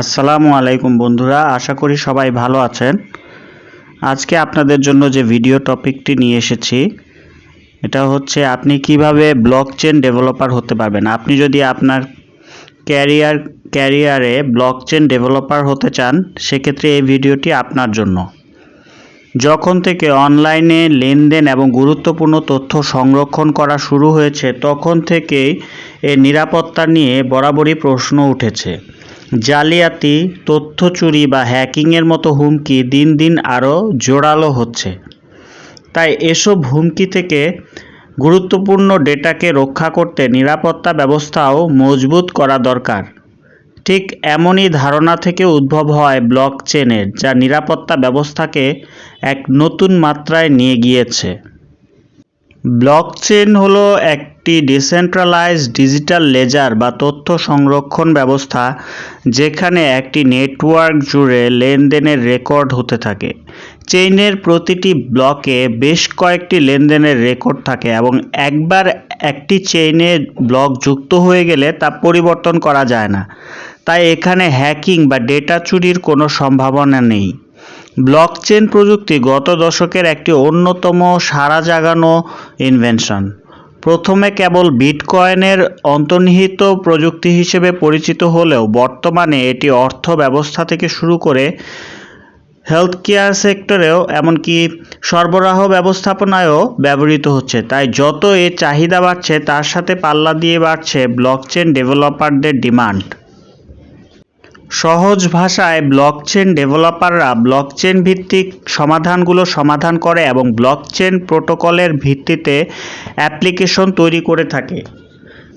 আসসালামু আলাইকুম বন্ধুরা, আশা করি সবাই ভালো আছেন। আজকে আপনাদের জন্য যে ভিডিও টপিকটি নিয়ে এসেছি, এটা হচ্ছে আপনি কীভাবে ব্লক চেন ডেভেলপার হতে পারবেন। আপনি যদি আপনার ক্যারিয়ার ক্যারিয়ারে ব্লক চেন ডেভেলপার হতে চান, সেক্ষেত্রে এই ভিডিওটি আপনার জন্য। যখন থেকে অনলাইনে লেনদেন এবং গুরুত্বপূর্ণ তথ্য সংরক্ষণ করা শুরু হয়েছে, তখন থেকেই এর নিরাপত্তা নিয়ে বরাবরই প্রশ্ন উঠেছে। জালিয়াতি, তথ্য চুরি বা হ্যাকিংয়ের মতো হুমকি দিন দিন আরও জোরালো হচ্ছে। তাই এসব হুমকি থেকে গুরুত্বপূর্ণ ডেটাকে রক্ষা করতে নিরাপত্তা ব্যবস্থাও মজবুত করা দরকার। ঠিক এমনই ধারণা থেকে উদ্ভব হয় ব্লক চেনের যা নিরাপত্তা ব্যবস্থাকে এক নতুন মাত্রায় নিয়ে গিয়েছে। ব্লকচেন হলো একটি ডিসেন্ট্রালাইজড ডিজিটাল লেজার বা তথ্য সংরক্ষণ ব্যবস্থা, যেখানে একটি নেটওয়ার্ক জুড়ে লেনদেনের রেকর্ড হতে থাকে। চেইনের প্রতিটি ব্লকে বেশ কয়েকটি লেনদেনের রেকর্ড থাকে এবং একবার একটি চেইনে ব্লক যুক্ত হয়ে গেলে তা পরিবর্তন করা যায় না। তাই এখানে হ্যাকিং বা ডেটা চুরির কোনো সম্ভাবনা নেই। ব্লকচেন প্রযুক্তি গত দশকের একটি অন্যতম সাড়া জাগানো ইনভেনশন প্রথমে কেবল বিটকয়েনের অন্তর্নিহিত প্রযুক্তি হিসেবে পরিচিত হলেও বর্তমানে এটি অর্থ ব্যবস্থা থেকে শুরু করে হেলথ কেয়ার সেক্টরেও এমনকি সরবরাহ ব্যবস্থাপনায়ও ব্যবহৃত হচ্ছে। তাই যত এর চাহিদা বাড়ছে, তার সাথে পাল্লা দিয়ে বাড়ছে ব্লকচেন ডেভেলপারদের ডিমান্ড সহজ ভাষায় ব্লকচেন ডেভেলপাররা ব্লকচেন ভিত্তিক সমাধানগুলো সমাধান করে এবং ব্লকচেন প্রোটোকলের ভিত্তিতে অ্যাপ্লিকেশন তৈরি করে থাকে।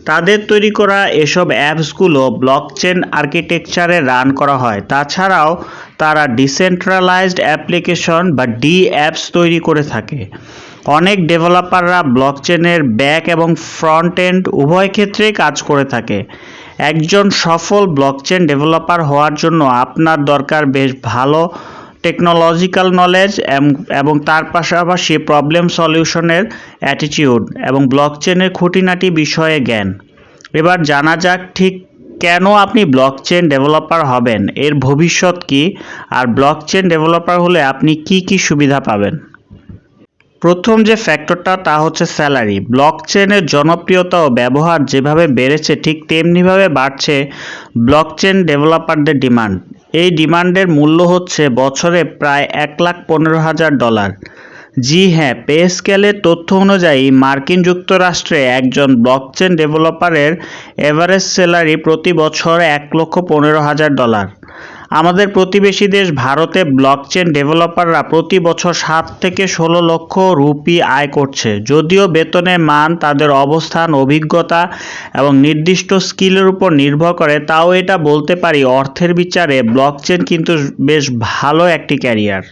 তাদের তৈরি করা এসব অ্যাপসগুলো ব্লকচেন আর্কিটেকচারে রান করা হয়। তাছাড়াও তারা ডিসেন্ট্রালাইজড অ্যাপ্লিকেশন বা ডি অ্যাপস তৈরি করে থাকে। অনেক ডেভেলপাররা ব্লকচেনের ব্যাক এবং ফ্রন্ট এন্ড উভয় ক্ষেত্রেই কাজ করে থাকে। একজন সফল ব্লকচেন ডেভেলপার হওয়ার জন্য আপনার দরকার বেশ ভালো টেকনোলজিক্যাল নলেজ এবং তার পাশাপাশি প্রবলেম সলিউশনের অ্যাটিটিউড এবং ব্লকচেনের খুঁটিনাটি বিষয়ে জ্ঞান। এবার জানা যাক ঠিক কেন আপনি ব্লকচেন ডেভেলপার হবেন, এর ভবিষ্যৎ কী, আর ব্লকচেন ডেভেলপার হলে আপনি কি কি সুবিধা পাবেন। প্রথম যে ফ্যাক্টরটা তা হচ্ছে স্যালারি ব্লকচেনের জনপ্রিয়তা ও ব্যবহার যেভাবে বেড়েছে, ঠিক তেমনিভাবে বাড়ছে ব্লকচেন ডেভেলপারদের ডিমান্ড এই ডিমান্ডের মূল্য হচ্ছে বছরে প্রায় এক লাখ পনেরো হাজার ডলার জি হ্যাঁ পে স্কেলের তথ্য অনুযায়ী মার্কিন যুক্তরাষ্ট্রে একজন ব্লকচেন ডেভেলপারের এভারেজ স্যালারি প্রতি বছর এক লক্ষ পনেরো হাজার ডলার আমাদের প্রতিবেশী দেশ ভারতে ব্লকচেন ডেভেলপাররা প্রতি বছর সাত থেকে ষোলো লক্ষ রুপি আয় করছে। যদিও বেতনের মান, তাদের অবস্থান, অভিজ্ঞতা এবং নির্দিষ্ট স্কিলের উপর নির্ভর করে, তাও এটা বলতে পারি অর্থের বিচারে ব্লকচেন কিন্তু বেশ ভালো একটি ক্যারিয়ার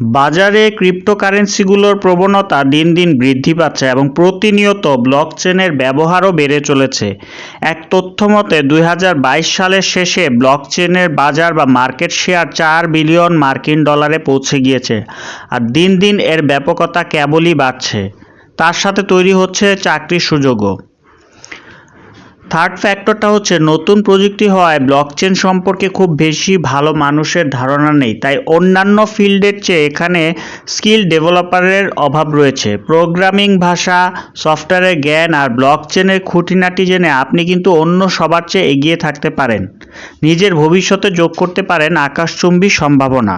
বাজারে ক্রিপ্টোকারেন্সিগুলোর প্রবণতা দিন দিন বৃদ্ধি পাচ্ছে এবং প্রতিনিয়ত ব্লকচেনের ব্যবহারও বেড়ে চলেছে। এক তথ্য মতে, দুই হাজার বাইশ সালের শেষে ব্লকচেনের বাজার বা মার্কেট শেয়ার চার বিলিয়ন মার্কিন ডলারে পৌঁছে গিয়েছে আর দিন দিন এর ব্যাপকতা কেবলই বাড়ছে। তার সাথে তৈরি হচ্ছে চাকরির সুযোগও। থার্ড ফ্যাক্টরটা হচ্ছে নতুন প্রযুক্তি হওয়ায় ব্লকচেন সম্পর্কে খুব বেশি ভালো মানুষের ধারণা নেই। তাই অন্যান্য ফিল্ডের চেয়ে এখানে স্কিল ডেভেলপারের অভাব রয়েছে। প্রোগ্রামিং ভাষা, সফটওয়্যারের জ্ঞান আর ব্লকচেনের খুঁটিনাটি জেনে আপনি কিন্তু অন্য সবার চেয়ে এগিয়ে থাকতে পারেন। নিজের ভবিষ্যতে যোগ করতে পারেন আকাশচুম্বী সম্ভাবনা।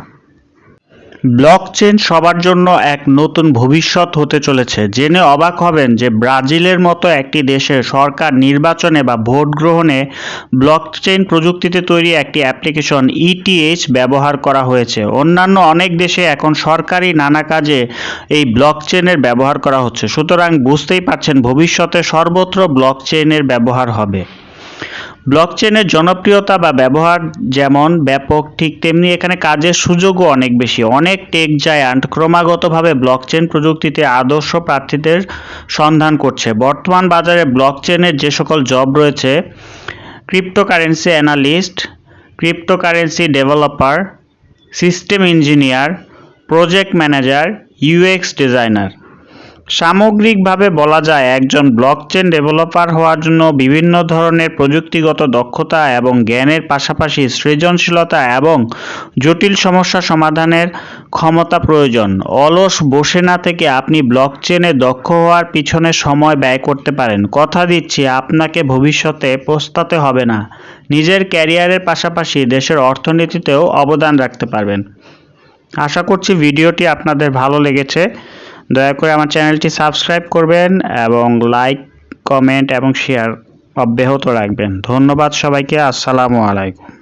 ব্লকচেন সবার জন্য এক নতুন ভবিষ্যৎ হতে চলেছে। জেনে অবাক হবেন যে ব্রাজিলের মতো একটি দেশে সরকার নির্বাচনে বা ভোট গ্রহণে ব্লকচেন প্রযুক্তিতে তৈরি একটি অ্যাপ্লিকেশন ইটিএইচ ব্যবহার করা হয়েছে। অন্যান্য অনেক দেশে এখন সরকারি নানা কাজে এই ব্লকচেনের ব্যবহার করা হচ্ছে। সুতরাং বুঝতেই পারছেন ভবিষ্যতে সর্বত্র ব্লকচেনের ব্যবহার হবে। ব্লকচেনের জনপ্রিয়তা বা ব্যবহার যেমন ব্যাপক, ঠিক তেমনি এখানে কাজের সুযোগও অনেক বেশি। অনেক টেক জায়ান্ট ক্রমাগতভাবে ব্লকচেন প্রযুক্তিতে আদর্শ প্রার্থীদের সন্ধান করছে। বর্তমান বাজারে ব্লকচেনের যে সকল জব রয়েছে, cryptocurrency analyst, cryptocurrency developer, system engineer, project manager UX designer. সামগ্রিকভাবে বলা যায়, একজন ব্লকচেন ডেভেলপার হওয়ার জন্য বিভিন্ন ধরনের প্রযুক্তিগত দক্ষতা এবং জ্ঞানের পাশাপাশি সৃজনশীলতা এবং জটিল সমস্যা সমাধানের ক্ষমতা প্রয়োজন। অলস বসে না থেকে আপনি ব্লকচেনে দক্ষ হওয়ার পিছনে সময় ব্যয় করতে পারেন। কথা দিচ্ছি, আপনাকে ভবিষ্যতে পস্তাতে হবে না। নিজের ক্যারিয়ারের পাশাপাশি দেশের অর্থনীতিতেও অবদান রাখতে পারবেন। আশা করছি ভিডিওটি আপনাদের ভালো লেগেছে। দয়া করে আমার চ্যানেলটি সাবস্ক্রাইব করবেন এবং লাইক, কমেন্ট এবং শেয়ার অব্যাহত রাখবেন। ধন্যবাদ সবাইকে। আসসালামু আলাইকুম।